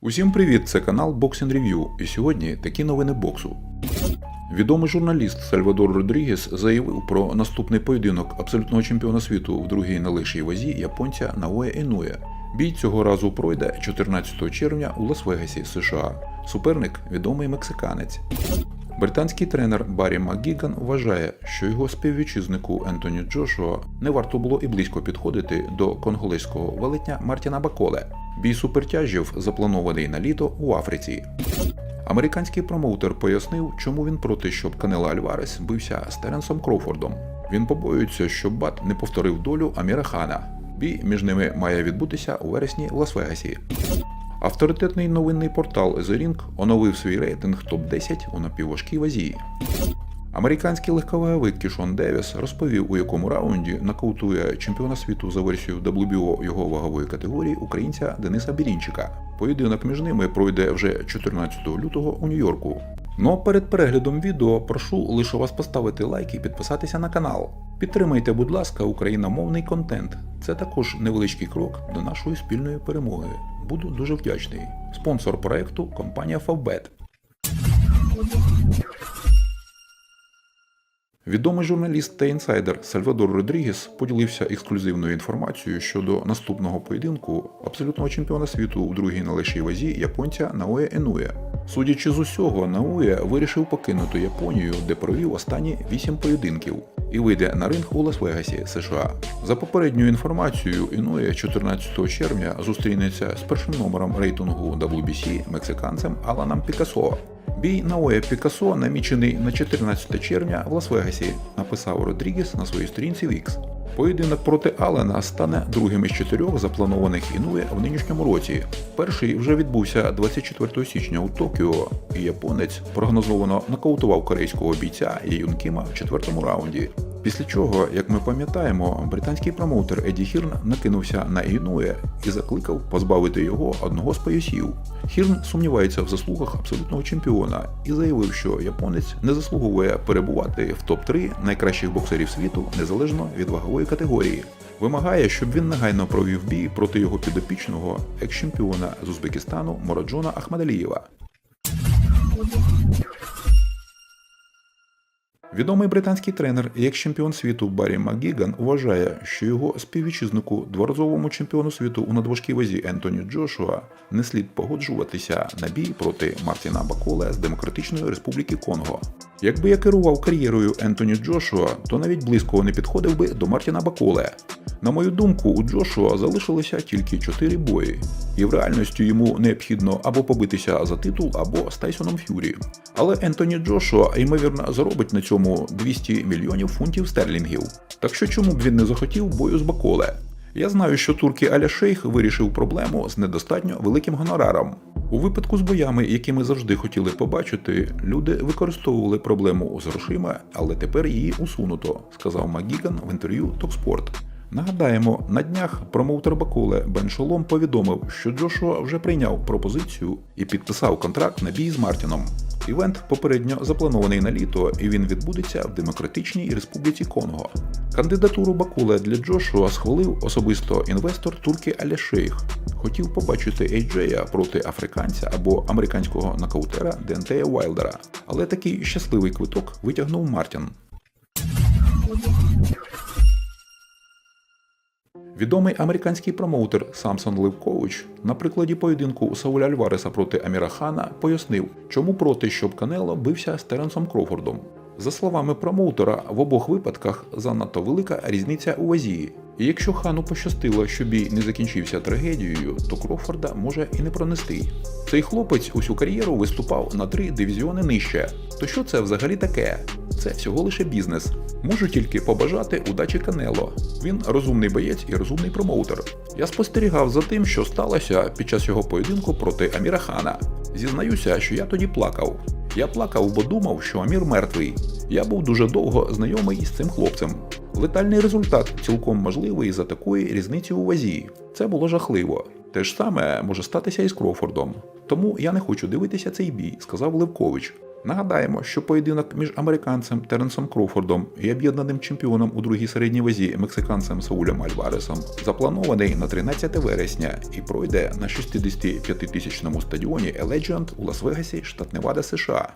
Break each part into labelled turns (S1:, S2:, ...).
S1: Усім привіт! Це канал Boxing Review. І сьогодні такі новини боксу. Відомий журналіст Сальвадор Родрігес заявив про наступний поєдинок абсолютного чемпіона світу в другій найлегшій вазі японця Наоя Інуя. Бій цього разу пройде 14 червня у Лас-Вегасі, США. Суперник відомий мексиканець. Британський тренер Баррі МакГіган вважає, що його співвітчизнику Ентоні Джошуа не варто було і близько підходити до конголезького велетня Мартіна Баколе. Бій супертяжів запланований на літо у Африці. Американський промоутер пояснив, чому він проти, щоб Канело Альварес бився з Теренсом Кроуфордом. Він побоюється, що Бат не повторив долю Аміра Хана. Бій між ними має відбутися у вересні в Лас-Вегасі. Авторитетний новинний портал The оновив свій рейтинг топ-10 у напівважкій вазі. Американський легковаговик Кішон Девіс розповів, у якому раунді нокаутує чемпіона світу за версією WBO його вагової категорії українця Дениса Бірінчика. Поєдинок між ними пройде вже 14 лютого у Нью-Йорку. Ну а перед переглядом відео прошу лише вас поставити лайк і підписатися на канал. Підтримайте, будь ласка, україномовний контент. Це також невеличкий крок до нашої спільної перемоги. Буду дуже вдячний. Спонсор проекту компанія Favbet. Відомий журналіст та інсайдер Сальвадор Родрігес поділився ексклюзивною інформацією щодо наступного поєдинку абсолютного чемпіона світу у другій на легшій вазі японця Наоя Енуя. Судячи з усього, Наоя вирішив покинути Японію, де провів останні вісім поєдинків, і вийде на ринг у Лас-Вегасі, США. За попередньою інформацією, Інуя 14 червня зустрінеться з першим номером рейтингу WBC мексиканцем Аланом Пікасо. Бій Наоя Пікасо намічений на 14 червня в Лас-Вегасі, написав Родрігес на своїй сторінці в X. Поєдинок проти Алена стане другим із чотирьох запланованих Інує в нинішньому році. Перший вже відбувся 24 січня у Токіо, і японець прогнозовано нокаутував корейського бійця Юнкіма в четвертому раунді. Після чого, як ми пам'ятаємо, британський промоутер Еді Хірн накинувся на Інує і закликав позбавити його одного з поясів. Хірн сумнівається в заслугах абсолютного чемпіона і заявив, що японець не заслуговує перебувати в топ-3 найкращих боксерів світу незалежно від вагової категорії. Вимагає, щоб він негайно провів бій проти його підопічного екс-чемпіона з Узбекистану Мораджона Ахмадалієва. Відомий британський тренер і екс-чемпіон світу Баррі МакГіган вважає, що його співвітчизнику, дворазовому чемпіону світу у надважкій вазі Ентоні Джошуа не слід погоджуватися на бій проти Мартіна Баколе з Демократичної Республіки Конго. Якби я керував кар'єрою Ентоні Джошуа, то навіть близько не підходив би до Мартіна Баколе. На мою думку, у Джошуа залишилося тільки 4 бої, і в реальності йому необхідно або побитися за титул, або з Тайсоном Ф'юрі. Але Ентоні Джошуа, ймовірно, заробить на цьому 200 мільйонів фунтів стерлінгів. Так що чому б він не захотів бою з Баколе? Я знаю, що турки Аля Шейх вирішив проблему з недостатньо великим гонораром. У випадку з боями, які ми завжди хотіли побачити, люди використовували проблему з грошима, але тепер її усунуто, сказав Макгіган в інтерв'ю Токспорт. Нагадаємо, на днях промоутер Бакуле Бен Шолом повідомив, що Джошуа вже прийняв пропозицію і підписав контракт на бій з Мартіном. Івент попередньо запланований на літо, і він відбудеться в Демократичній Республіці Конго. Кандидатуру Бакуле для Джошуа схвалив особисто інвестор турки Аля Шейх. Хотів побачити Ейджея проти африканця або американського нокаутера Дентея Уайлдера, але такий щасливий квиток витягнув Мартін. Відомий американський промоутер Самсон Левкович на прикладі поєдинку Сауля Альвареса проти Аміра Хана пояснив, чому проти, щоб Канело бився з Теренсом Крофордом. За словами промоутера, в обох випадках занадто велика різниця у вазі. І якщо хану пощастило, що бій не закінчився трагедією, то Крофорда може і не пронести. Цей хлопець усю кар'єру виступав на три дивізіони нижче. То що це взагалі таке? Це всього лише бізнес. Можу тільки побажати удачі Канело. Він розумний боєць і розумний промоутер. Я спостерігав за тим, що сталося під час його поєдинку проти Аміра Хана. Зізнаюся, що я тоді плакав. Я плакав, бо думав, що Амір мертвий. Я був дуже довго знайомий з цим хлопцем. Летальний результат цілком можливий за такої різниці у вазі. Це було жахливо. Те ж саме може статися і з Крофордом. Тому я не хочу дивитися цей бій, сказав Левкович. Нагадаємо, що поєдинок між американцем Теренсом Кроуфордом і об'єднаним чемпіоном у другій середній вазі мексиканцем Саулем Альваресом запланований на 13 вересня і пройде на 65-тисячному стадіоні Allegiant у Лас-Вегасі, штат Невада, США.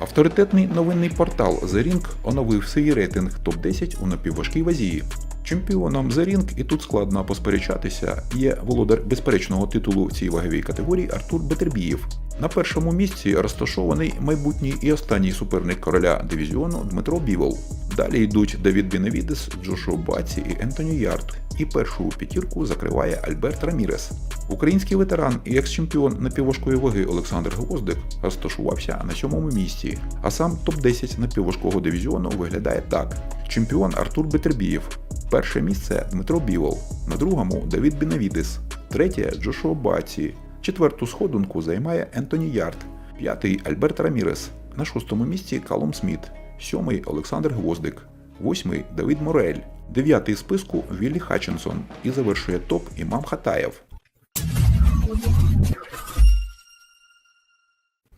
S1: Авторитетний новинний портал The Ring оновив свій рейтинг топ-10 у напівважкій вазі. Чемпіоном The Ring, і тут складно посперечатися, є володар безперечного титулу в цій ваговій категорії Артур Бетербієв. На першому місці розташований майбутній і останній суперник короля дивізіону Дмитро Бівол. Далі йдуть Давід Біневідес, Джошуа Баці і Ентоні Ярд. І першу п'ятірку закриває Альберт Рамірес. Український ветеран і екс-чемпіон напівважкої ваги Олександр Гвоздик розташувався на сьомому місці, а сам топ-10 напівважкого дивізіону виглядає так: чемпіон Артур Бетербієв, перше місце Дмитро Бівол, на другому Давід Бінавідис, третє Джошуа Баці, четверту сходинку займає Ентоні Ярд, п'ятий Альберт Рамірес, на шостому місці Калум Сміт, сьомий Олександр Гвоздик, восьмий Давид Морель, дев'ятий списку Віллі Хатчинсон і завершує топ Імам Хатаєв.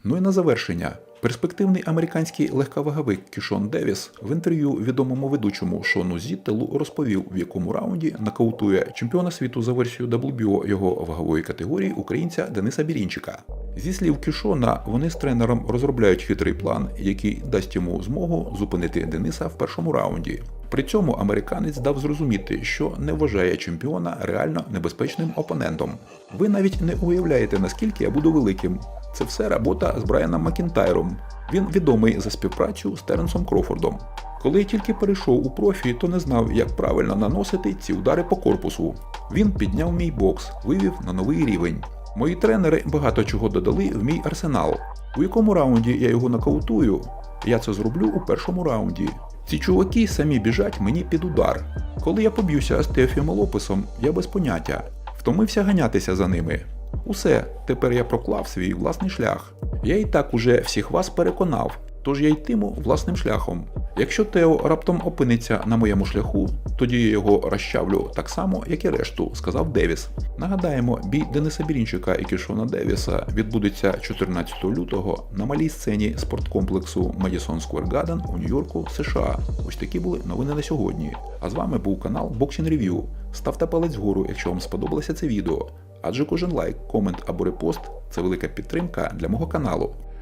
S1: Ну і на завершення. Перспективний американський легковаговик Кішон Девіс в інтерв'ю відомому ведучому Шону Зіттелу розповів, в якому раунді нокаутує чемпіона світу за версією WBO його вагової категорії українця Дениса Бірінчика. Зі слів Кішона, вони з тренером розробляють хитрий план, який дасть йому змогу зупинити Дениса в першому раунді. При цьому американець дав зрозуміти, що не вважає чемпіона реально небезпечним опонентом. Ви навіть не уявляєте, наскільки я буду великим. Це все робота з Брайаном Макінтайром. Він відомий за співпрацю з Теренсом Крофордом. Коли я тільки перейшов у профі, то не знав, як правильно наносити ці удари по корпусу. Він підняв мій бокс, вивів на новий рівень. Мої тренери багато чого додали в мій арсенал. У якому раунді я його нокаутую, я це зроблю у першому раунді. Ці чуваки самі біжать мені під удар. Коли я поб'юся Теофімом Лопесом, я без поняття. Втомився ганятися за ними. Усе, тепер я проклав свій власний шлях. Я і так уже всіх вас переконав, тож я йтиму власним шляхом. Якщо Тео раптом опиниться на моєму шляху, тоді я його розчавлю так само, як і решту, сказав Девіс. Нагадаємо, бій Дениса Бірінчика і Кішона Девіса відбудеться 14 лютого на малій сцені спорткомплексу Madison Square Garden у Нью-Йорку, США. Ось такі були новини на сьогодні. А з вами був канал Boxing Review. Ставте палець вгору, якщо вам сподобалося це відео. Адже кожен лайк, комент або репост це велика підтримка для мого каналу.